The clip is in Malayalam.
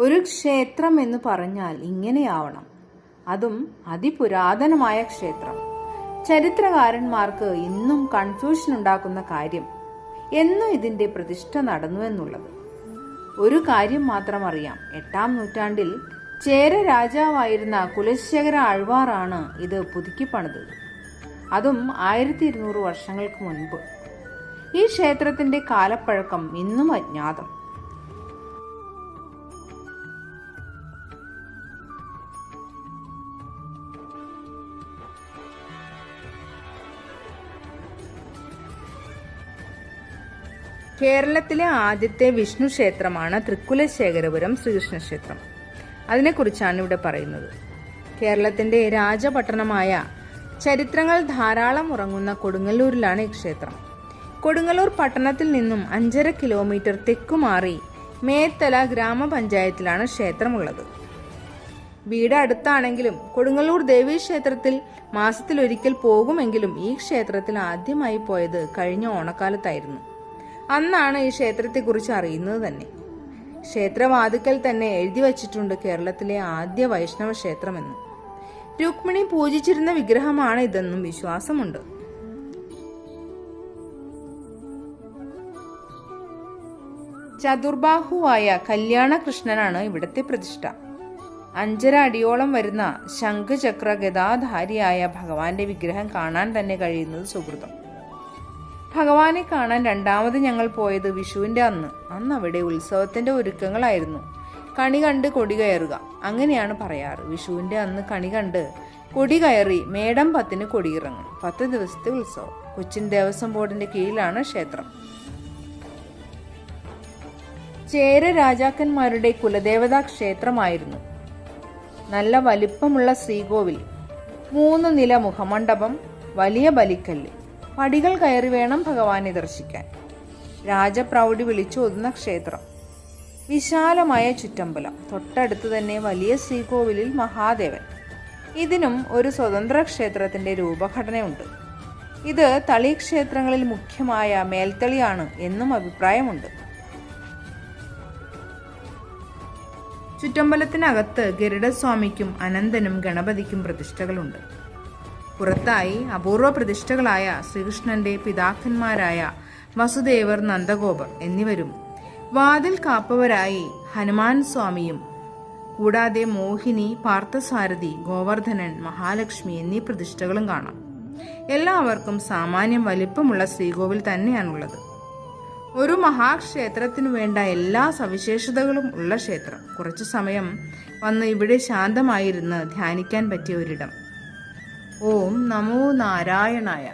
ഒരു ക്ഷേത്രം എന്ന് പറഞ്ഞാൽ ഇങ്ങനെയാവണം. അതും അതിപുരാതനമായ ക്ഷേത്രം. ചരിത്രകാരന്മാർക്ക് ഇന്നും കൺഫ്യൂഷൻ ഉണ്ടാക്കുന്ന കാര്യം എന്നും ഇതിന്റെ പ്രതിഷ്ഠ നടന്നു എന്നുള്ളത്. ഒരു കാര്യം മാത്രം അറിയാം. എട്ടാം നൂറ്റാണ്ടിൽ ചേര രാജാവായിരുന്ന കുലശേഖര ആഴ്വാറാണ് ഇത് പുതുക്കി പണിതത്. അതും ആയിരത്തി ഇരുന്നൂറ് വർഷങ്ങൾക്ക് മുൻപ്. ഈ ക്ഷേത്രത്തിന്റെ കാലപ്പഴക്കം ഇന്നും അജ്ഞാതം. കേരളത്തിലെ ആദ്യത്തെ വിഷ്ണു ക്ഷേത്രമാണ് തൃക്കുലശേഖരപുരം ശ്രീകൃഷ്ണ ക്ഷേത്രം. അതിനെക്കുറിച്ചാണ് ഇവിടെ പറയുന്നത്. കേരളത്തിന്റെ രാജപട്ടണമായ ചരിത്രങ്ങൾ ധാരാളം ഉറങ്ങുന്ന കൊടുങ്ങല്ലൂരിലാണ് ഈ ക്ഷേത്രം. കൊടുങ്ങല്ലൂർ പട്ടണത്തിൽ നിന്നും അഞ്ചര കിലോമീറ്റർ തെക്കുമാറി മേത്തല ഗ്രാമപഞ്ചായത്തിലാണ് ക്ഷേത്രമുള്ളത്. വീട് അടുത്താണെങ്കിലും കൊടുങ്ങല്ലൂർ ദേവീ ക്ഷേത്രത്തിൽ മാസത്തിലൊരിക്കൽ പോകുമെങ്കിലും ഈ ക്ഷേത്രത്തിൽ ആദ്യമായി പോയത് കഴിഞ്ഞ ഓണക്കാലത്തായിരുന്നു. അന്നാണ് ഈ ക്ഷേത്രത്തെക്കുറിച്ച് അറിയുന്നത് തന്നെ. ക്ഷേത്രവാതുക്കൽ തന്നെ എഴുതി വച്ചിട്ടുണ്ട് കേരളത്തിലെ ആദ്യ വൈഷ്ണവ ക്ഷേത്രമെന്ന്. രുക്മിണി പൂജിച്ചിരുന്ന വിഗ്രഹമാണ് ഇതെന്നും വിശ്വാസമുണ്ട്. ചതുർബാഹുവായ കല്യാണകൃഷ്ണനാണ് ഇവിടത്തെ പ്രതിഷ്ഠ. അഞ്ചര അടിയോളം വരുന്ന ശംഖുചക്ര ഗതാധാരിയായ ഭഗവാന്റെ വിഗ്രഹം കാണാൻ തന്നെ കഴിയുന്നത് സുഹൃതം ഭഗവാനെ കാണാൻ രണ്ടാമത് ഞങ്ങൾ പോയത് വിഷുവിന്റെ അന്ന്. അന്ന് അവിടെ ഉത്സവത്തിന്റെ ഒരുക്കങ്ങളായിരുന്നു. കണി കണ്ട് കൊടി കയറുക. അങ്ങനെയാണ് പറയാറ്. വിഷുവിന്റെ അന്ന് കണി കണ്ട് കൊടി കയറി മേടം പത്തിന് കൊടിയിറങ്ങും. പത്ത് ദിവസത്തെ ഉത്സവം. കൊച്ചിൻ ദേവസ്വം ബോർഡിന്റെ കീഴിലാണ് ക്ഷേത്രം. ചേര രാജാക്കന്മാരുടെ കുലദേവതാ ക്ഷേത്രമായിരുന്നു. നല്ല വലിപ്പമുള്ള ശ്രീകോവിൽ. മൂന്ന് നില മുഖമണ്ഡപം വലിയ ബലിക്കല്ല്. പടികൾ കയറി വേണം ഭഗവാനെ ദർശിക്കാൻ. രാജപ്രൗഢി വിളിച്ചോതുന്ന ക്ഷേത്രം. വിശാലമായ ചുറ്റമ്പലം. തൊട്ടടുത്ത് തന്നെ വലിയ ശ്രീകോവിലിൽ മഹാദേവൻ. ഇതിനും ഒരു സ്വതന്ത്ര ക്ഷേത്രത്തിന്റെ രൂപഘടനയുണ്ട്. ഇത് തളി ക്ഷേത്രങ്ങളിൽ മുഖ്യമായ മേൽത്തളിയാണ് എന്നും അഭിപ്രായമുണ്ട്. ചുറ്റമ്പലത്തിനകത്ത് ഗരുഡസ്വാമിക്കും അനന്തനും ഗണപതിക്കും പ്രതിഷ്ഠകളുണ്ട്. പുറത്തായി അപൂർവ പ്രതിഷ്ഠകളായ ശ്രീകൃഷ്ണന്റെ പിതാക്കന്മാരായ വസുദേവർ നന്ദഗോപർ എന്നിവരും വാതിൽ കാപ്പവരായി ഹനുമാൻ സ്വാമിയും കൂടാതെ മോഹിനി പാർത്ഥസാരഥി ഗോവർദ്ധനൻ മഹാലക്ഷ്മി എന്നീ പ്രതിഷ്ഠകളും കാണാം. എല്ലാവർക്കും സാമാന്യം വലിപ്പമുള്ള ശ്രീകോവിൽ തന്നെയാണുള്ളത്. ഒരു മഹാക്ഷേത്രത്തിനു വേണ്ട എല്ലാ സവിശേഷതകളും ഉള്ള ക്ഷേത്രം. കുറച്ചു സമയം വന്ന് ഇവിടെ ശാന്തമായിരുന്ന് ധ്യാനിക്കാൻ പറ്റിയ ഒരിടം. ഓം നമോ നാരായണായ.